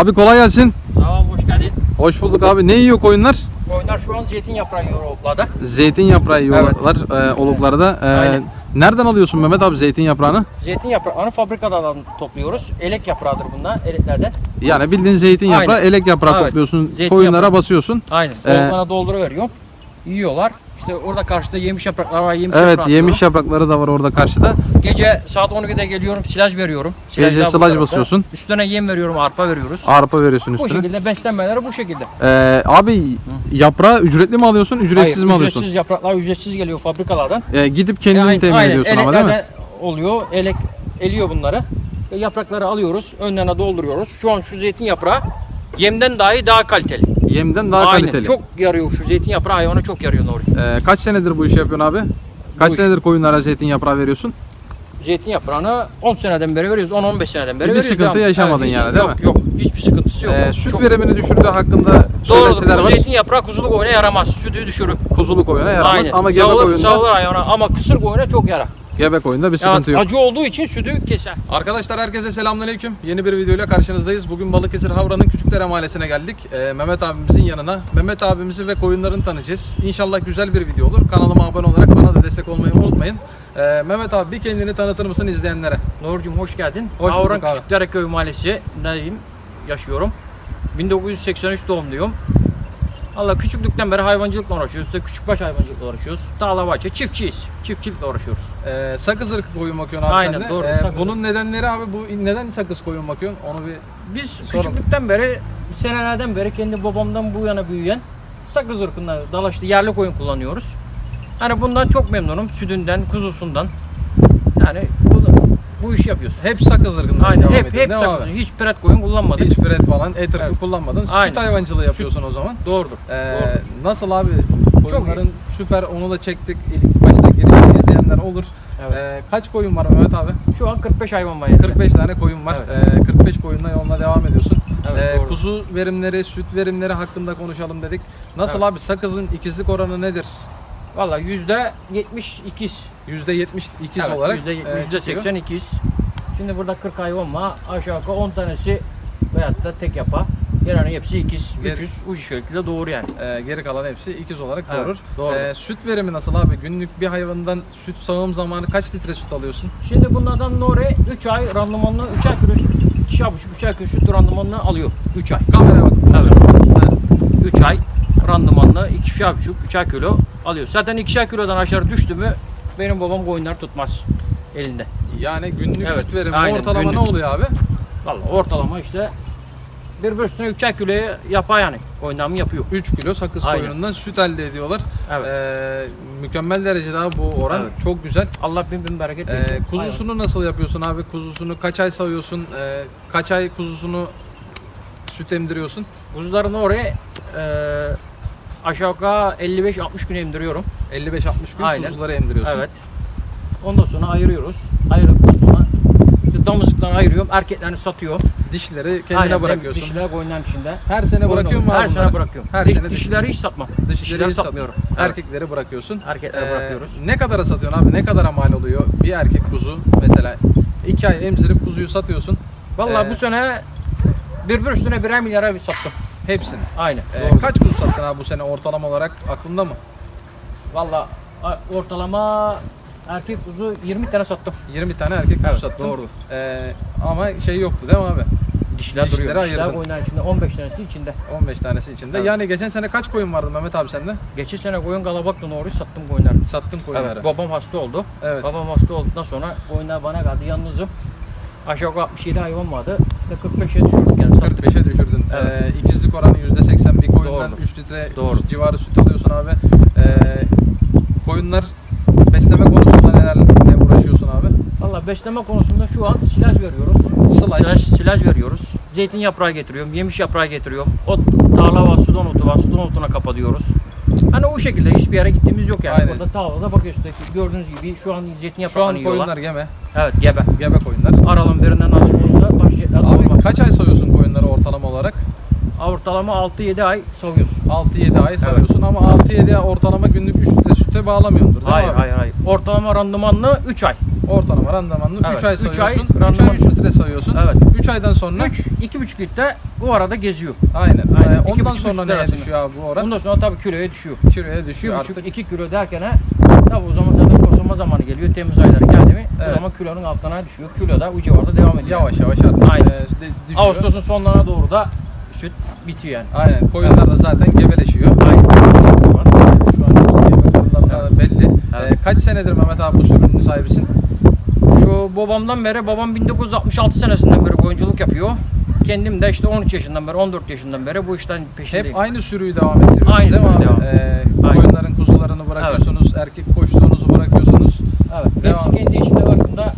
Abi kolay gelsin. Sağ ol, hoş geldin. Hoş bulduk abi. Ne yiyor koyunlar? Koyunlar şu an zeytin yaprağı yiyor oklada. Zeytin yaprağı yiyorlar e, oluklarda. E, Aynen. nereden alıyorsun Mehmet abi zeytin yaprağını? Zeytin yaprağını fabrikadan topluyoruz. Elek yaprağıdır bunlar, eleklerden. Yani bildiğin zeytin yaprağı, Aynen. elek yaprağı Evet. topluyorsun. Zeytin koyunlara yaprağı. basıyorsun. Aynen. Ee, Ee, dolduruveriyorum. Yiyorlar. İşte orada karşıda yemiş yapraklar var. Yemiş Evet yemiş yaprakları da var orada karşıda. Gece saat 12'de geliyorum, silaj veriyorum. Gece Silajlar bu silaj basıyorsun. Üstüne yem veriyorum, arpa veriyoruz. Arpa veriyorsun Bu üstüne. şekilde beslenmeleri bu şekilde. E, abi yaprağı ücretli mi alıyorsun, ücretsiz Hayır, mi alıyorsun? Ücretsiz yapraklar ücretsiz geliyor fabrikalardan. E, gidip kendin Aynen, temin aynen. ediyorsun ama değil mi? Oluyor. Elek eliyor bunları. Yaprakları alıyoruz. Önlerine dolduruyoruz. Şu an şu zeytin yaprağı yemden dahi daha kaliteli. Yemden daha Aynen. kaliteli. Çok yarıyor şu zeytin yaprağı hayvana çok yarıyor Nuri. E, kaç senedir bu işi yapıyorsun abi? Kaç Bu iş- senedir koyunlara zeytin yaprağı veriyorsun? Zeytin yaprağını 10 seneden beri veriyoruz. 10-15 seneden beri Bir veriyoruz. sıkıntı Devam. yaşamadın hiç- yani, değil yok, mi? Yok Hiçbir sıkıntısı yok. E, süt Çok- verimini düşürdüğü hakkında Doğrudur. söylentiler Bu var. zeytin yaprağı kuzuluk oyuna yaramaz. Sütü düşürür. Kuzuluk koyuna yaramaz ama gebe Sağılır- koyunda, sağılır hayvana ama kısır koyuna çok yarar. Gebe koyunda bir sıkıntı yok. acı olduğu için sütü keser. Arkadaşlar herkese selamünaleyküm. Yeni bir videoyla karşınızdayız. Bugün Balıkesir Havra'nın Küçükdere Mahallesi'ne geldik. Ee, Mehmet abimizin yanına. Mehmet abimizi ve koyunlarını tanıyacağız. İnşallah güzel bir video olur. Kanalıma abone olarak bana da destek olmayı unutmayın. Ee, Mehmet abi bir kendini tanıtır mısın izleyenlere? Nurcum hoş geldin. Hoş Avran bulduk abi. Küçükdere Köy Mahallesi'ndeyim. Yaşıyorum. 1983 doğumluyum. Allah küçüklükten beri hayvancılıkla uğraşıyoruz. İşte küçükbaş hayvancılıkla uğraşıyoruz. Dağla bahçe çiftçiyiz. Çiftçilikle uğraşıyoruz. Ee, sakız ırkı koyun bakıyorsun abi Aynen, sen de. doğru, Ee, sakız bunun nedenleri abi bu neden sakız koyun bakıyorsun? Onu bir Biz Sorun. küçüklükten beri senelerden beri kendi babamdan bu yana büyüyen sakız ırkından dalaşlı yerli koyun kullanıyoruz. Hani bundan çok memnunum. Sütünden, kuzusundan. Yani bu, işi yapıyoruz. hep sakız ırkından Aynen devam hep ediyorsun, hep sakız. Hiç peret koyun kullanmadık. Hiç pret falan, et ırkı Evet. kullanmadın. Aynen. Süt hayvancılığı yapıyorsun o zaman. Doğrudur. Ee, Doğrudur. nasıl abi? Çok Koyunların süper onu da çektik. İlk başta girişini izleyenler olur. Evet. Ee, kaç koyun var Mehmet abi? Şu an 45 hayvan var. evde. 45 tane koyun var. Ee, 45 koyunla yoluna devam ediyorsun. Evet, Ee, kuzu verimleri, süt verimleri hakkında konuşalım dedik. Nasıl Evet. abi sakızın ikizlik oranı nedir? Valla yüzde 70 ikiz. %70 ikiz Evet, olarak yüzde, e, yüzde çıkıyor. 80 ikiz. Şimdi burada 40 hayvan var. Aşağı yukarı 10 tanesi veyahut da tek yapa. Gelen hepsi ikiz. Geri- 300 uç şekilde doğru yani. Ee, geri kalan hepsi ikiz olarak Evet, doğurur. doğru. Ee, süt verimi nasıl abi? Günlük bir hayvandan süt sağım zamanı kaç litre süt alıyorsun? Şimdi bunlardan Nuri 3 ay randımanlı 3 ay kilo süt, 2,5 3 ay kilo süt randımanını alıyor. 3 ay. Kameraya bak. Evet. 3 ay randımanlı 2,5 3 ay kilo alıyor. Zaten 2 kilodan aşağı düştü mü benim babam koyunlar tutmaz elinde. Yani günlük Evet, süt verimi aynen, ortalama ne günlük. oluyor abi? Vallahi ortalama işte bir üstüne 3 kiloyu yapar yani. Koyunlar mı yapıyor? 3 kilo sakız Aynen. koyunundan süt elde ediyorlar. Evet. Ee, mükemmel derecede abi bu oran. Evet. Çok güzel. Allah bin bin bereket Ee, versin. kuzusunu nasıl yapıyorsun abi? Kuzusunu kaç ay sayıyorsun? Ee, kaç ay kuzusunu süt emdiriyorsun? Kuzularını oraya e, aşağı yukarı 55-60 gün emdiriyorum. 55-60 gün Aynen. kuzuları emdiriyorsun. Evet. Ondan sonra ayırıyoruz. Ayırdıktan sonra işte damızlıktan ayırıyorum. Erkeklerini satıyor. Dişleri kendine Aynen, bırakıyorsun. Dişiler koyunların içinde. Her sene bırakıyor mu Her sene bırakıyorum. Her Diş- sene dişileri hiç satmam. Dişleri Dişileri hiç satmıyorum. Evet. Erkekleri bırakıyorsun. Erkekleri Ee, bırakıyoruz. Ne kadara satıyorsun abi? Ne kadara mal oluyor bir erkek kuzu? Mesela 2 ay emzirip kuzuyu satıyorsun. Vallahi Ee, bu sene bir bir üstüne birer milyara bir sattım. Hepsini. Aynen. Ee, doğru. kaç kuzu sattın abi bu sene ortalama olarak aklında mı? Vallahi a- ortalama erkek kuzu 20 tane sattım. 20 tane erkek kuzu Evet, sattın. doğru. Ee, ama şey yoktu değil mi abi? Dişler Dişleri duruyor. Dişler ayırdın. içinde 15 tanesi içinde. 15 tanesi içinde. Evet. Yani geçen sene kaç koyun vardı Mehmet abi sende? Geçen sene koyun kalabaktı doğru sattım koyunları. Sattın koyunları. Evet, babam hasta oldu. Evet. Babam hasta olduktan sonra koyunlar bana kaldı yalnızım. Aşağı yukarı 67 hayvan vardı. İşte 45'e düşürdük yani sattık. 45'e düşürdün. Evet. Ee, ikizlik oranı %80 bir koyundan Doğru. 3 litre Doğru. civarı süt alıyorsun abi. Ee, koyunlar besleme konusunda nelerle uğraşıyorsun abi? Valla besleme konusunda şu an silaj veriyoruz. Silaj. Silaj, silaj veriyoruz. Zeytin yaprağı getiriyorum, yemiş yaprağı getiriyorum. Ot, tarla var, sudan otu var, sudan otuna kapatıyoruz. Hani o şekilde hiçbir yere gittiğimiz yok yani. Aynen. Burada tarlada bakıyorsunuz gördüğünüz gibi şu an zeytin Şu yaprağını an yiyorlar. koyunlar geme. Evet gebe. Gebe koyunlar. Aralın birinden nasip başlayacaklar. Abi kaç ay sayıyorsun koyunları ortalama olarak? Ortalama 6-7 ay savuyoruz. 6-7 ay sayıyorsun ama 6-7 ay ortalama günlük 3 litre sütte bağlamıyordur değil Hayır mi abi? hayır hayır. Ortalama randımanlı 3 ay. Ortalama randımanlı 3 Evet, ay üç ay sayıyorsun. 3 ay randıman- 3 litre sayıyorsun. Evet. 3 aydan sonra 3 2,5 litre bu arada geziyor. aynen. Aynen. Ee, İki ondan sonra neye arasında. düşüyor abi bu oran? Ondan sonra tabii kiloya düşüyor. Kiloya düşüyor 1,5 artık. 2 kilo derken ha, tabii o zaman zaten kosama zamanı geliyor. Temmuz ayları geldi mi Evet. o zaman kilonun altına düşüyor. Kilo da bu civarda devam ediyor. Yavaş yavaş artık Aynen. e, düşüyor. Ağustos'un sonlarına doğru da süt bitiyor yani. Aynen. Koyunlar da zaten gebeleşiyor. Aynen. Şu an. Şu an da belli. Evet. Ee, kaç senedir Mehmet abi bu sürünün sahibisin? Şu babamdan beri, babam 1966 senesinden beri oyunculuk yapıyor. Kendim de işte 13 yaşından beri, 14 yaşından beri bu işten peşindeyim. Hep aynı sürüyü devam ettiriyorsunuz Aynı değil mi sürü abi? devam. Ee, Aynen. koyunların kuzularını bırakıyorsunuz, erkek koçluğunuzu bırakıyorsunuz. Evet. Devam. Hepsi kendi içinde ırkında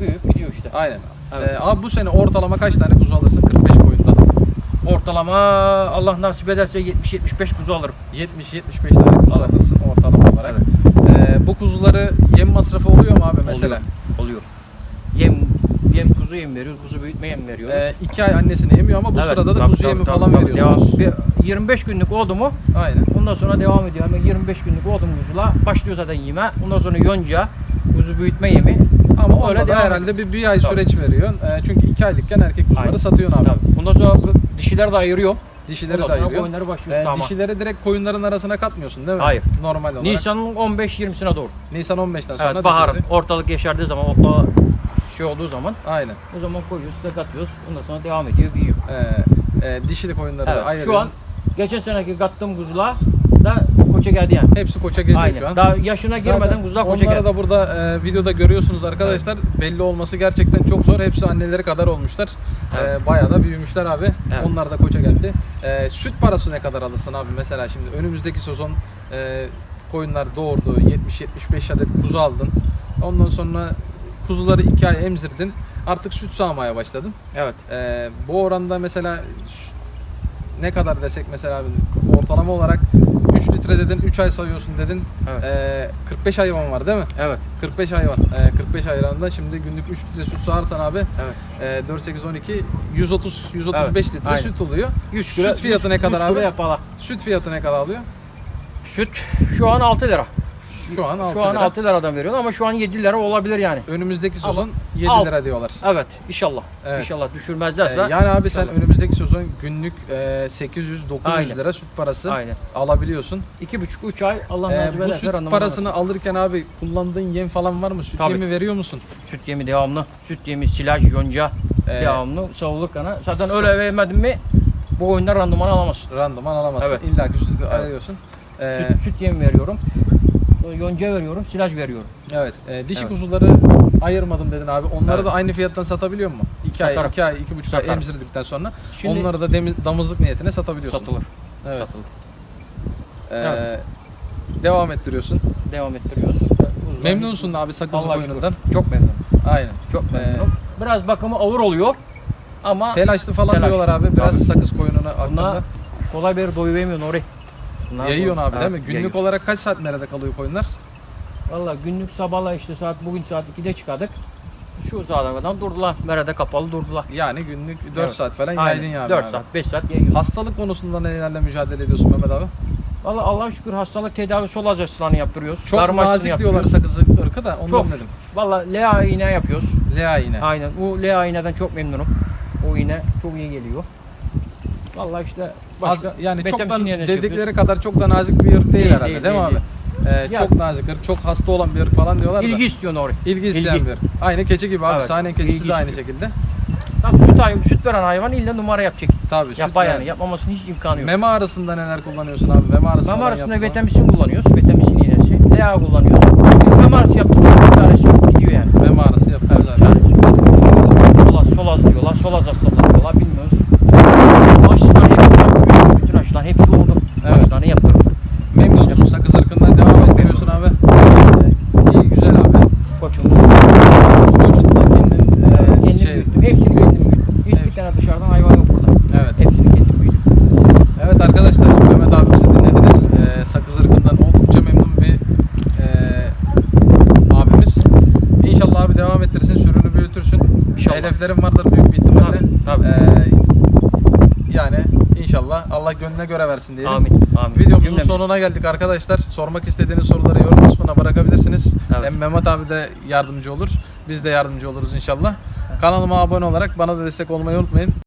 büyüyüp gidiyor işte. Aynen. Evet. Ee, abi bu sene ortalama kaç tane kuzu alırsın 45 koyundan? Ortalama Allah nasip ederse 70-75 kuzu alırım. 70-75 tane kuzu alırsın ortalama olarak. Ee, bu kuzuları yem masrafı oluyor mu abi mesela? Oluyor. Oluyor. Kuzu yem veriyoruz, kuzu büyütme yem veriyoruz. Ee, iki ay annesini emiyor ama bu Evet, sırada da tabii, kuzu tabii, yemi tabii, falan tabii. veriyorsunuz. Bir 25 günlük oldu mu Aynen. ondan sonra devam ediyor. Hemen 25 günlük oldu mu kuzula başlıyor zaten yeme. Ondan sonra yonca, kuzu büyütme yemi. Ama Öyle öyle da devam herhalde bir, bir ay Tabii. süreç veriyorsun. Ee, çünkü iki aylıkken erkek kuzuları Aynen. satıyorsun abi. Tabii. Ondan sonra dişileri de ayırıyorum. Dişileri Ondan de sonra ayırıyorsun. koyunları başlıyor Ee, sağma. dişileri direkt koyunların arasına katmıyorsun değil mi? Hayır. Normal olarak. Nisan'ın 15-20'sine doğru. Nisan 15'ten sonra Evet baharın dişileri. ortalık yeşerdiği zaman, otla şey olduğu zaman Aynen. o zaman koyuyoruz, süte katıyoruz. Ondan sonra devam ediyor, büyüyor. Ee, e, dişili koyunları Evet, ayırıyorsun. şu an geçen seneki kattığım kuzular da koça geldi yani. Hepsi koça geliyor Aynen. şu an. Daha yaşına girmeden Zaten kuzular koça Onları geldi. da burada e, videoda görüyorsunuz arkadaşlar. Belli olması gerçekten çok zor. Hepsi anneleri kadar olmuşlar. Evet. E, bayağı da büyümüşler abi. Evet. Onlar da koça geldi. E, süt parası ne kadar alırsın abi mesela şimdi önümüzdeki sezon e, koyunlar doğurdu. 70-75 adet kuzu aldın. Ondan sonra kuzuları 2 ay emzirdin. Artık süt sağmaya başladın. Evet. E, bu oranda mesela ne kadar desek mesela ortalama olarak 3 litre dedin 3 ay sayıyorsun dedin. Evet. E, 45 hayvan var değil mi? Evet. 45 hayvan. E, 45 hayvanda şimdi günlük 3 litre süt sağarsan abi Evet. e, 4 8 12 130 135 Evet, litre aynen. süt oluyor. 100 Süt fiyatı ne kadar abi? Yapala. Süt fiyatı ne kadar alıyor? Süt şu an 6 lira. Şu an 6 şu an lira. 6 liradan veriyorlar ama şu an 7 lira olabilir yani. Önümüzdeki Ama sezon 7 alt- lira diyorlar. Evet inşallah. Evet. İnşallah E, düşürmezlerse. yani abi sen önümüzdeki sezon günlük e, 800 900 Aynen. lira süt parası Aynen. alabiliyorsun. 2,5-3 ay Allah E, nasip bu ederse süt randıman parasını alırken abi kullandığın yem falan var mı? Süt Tabii. yemi veriyor musun? Süt yemi devamlı. Süt yemi, silaj, yonca E, devamlı. Savuluk kana. Zaten sa- öyle vermedin mi bu oyunda randıman alamazsın. randıman alamazsın. Evet. İlla ki sütü alıyorsun. E, Süt, süt yemi veriyorum. Yonca veriyorum, silaj veriyorum. Evet. E, dişi Evet. kuzuları ayırmadım dedin abi. Onları Evet. da aynı fiyattan satabiliyor mu? 2 ay, Satarım. 2 ay, 2,5 ay Satarım. emzirdikten sonra Şimdi onları da demi- damızlık niyetine satabiliyorsun. satılır. Evet. Satılır. Ee, Evet. Devam ettiriyorsun. Devam ettiriyoruz. Kuzular- Memnunsun abi sakız Allah'a. Çok memnunum. Aynen. Çok Ee, memnunum. Biraz bakımı ağır oluyor ama Telaşlı falan Telaşlı. diyorlar abi. Biraz Tabii. sakız koyununa. Bunlar kolay bir doyu vermiyor orayı. Bunlar Yayıyorsun bu- abi Ha, değil mi? Günlük yayıyoruz. olarak kaç saat nerede kalıyor koyunlar? Valla günlük sabahla işte saat bugün saat 2'de çıkardık. Şu saate kadar durdular. Merede kapalı durdular. Yani günlük 4 Evet. saat falan Aynen. yaydın yani 4 abi. saat, 5 saat yayıyoruz. Hastalık konusunda nelerle mücadele ediyorsun Mehmet abi? Valla Allah'a şükür hastalık tedavisi olacak aşılarını yaptırıyoruz. Çok Karma aşısını nazik diyorlar yaptırıyoruz. sakızı ırkı da ondan Çok. dedim. Valla LA iğne yapıyoruz. Lea yine. Aynen. Bu LA iğneden çok memnunum. O iğne çok iyi geliyor. Valla işte Az, başka yani çok da iğnesi dedikleri kadar çok da nazik bir ırk değil, Değil, herhalde değil, değil, mi abi? Ee, Ya- çok nazik ırk, çok hasta olan bir ırk falan diyorlar da. İlgi istiyorsun oraya. İlgi isteyen İlgi. bir ırk. Aynı keçi gibi abi. Evet, Sahne keçisi ilgi de aynı istiyor. şekilde. Tabii süt, ay- süt veren hayvan illa numara yapacak. Tabii. süt Yapar yani. Yapmamasının hiç imkanı yok. Meme arasında neler kullanıyorsun abi? Meme arası Mama falan arasında vitamin kullanıyoruz. Vitamin iğnesi. LA kullanıyoruz. Mama arası yaptığımız çaresi. Gidiyor yani. Meme arası abi. çaresi. Solaz, solaz diyorlar. Solaz hastalığı diyorlar. Bilmiyoruz. Aşılarını hepsini yaptırıyoruz. Bütün aşıların hepsi oldu. Evet. Aşılarını yaptırdık. Memnunsun sakız ırkından devam ettiriyorsun abi. Ee, iyi güzel abi. Koçumuz. Çocukla kendin e, Kendim şey, büyüttüm. Hepsini kendim büyüttüm. Hiçbir Evet. tane dışarıdan hayvan yok burada. Evet. Hepsini kendim büyüttüm. Evet arkadaşlar Mehmet abimizi dinlediniz. Ee, sakız ırkından oldukça memnun bir e, abimiz. İnşallah abi devam ettirsin, sürünü büyütürsün. İnşallah. Hedeflerin vardır büyük bir ihtimalle. Tabii. Ee, yani İnşallah. Allah gönlüne göre versin diyelim. Amin. Amin. Videomuzun Cümlemize. sonuna geldik arkadaşlar. Sormak istediğiniz soruları yorum kısmına bırakabilirsiniz. Evet. Hem Mehmet abi de yardımcı olur. Biz de yardımcı oluruz inşallah. Kanalıma abone olarak bana da destek olmayı unutmayın.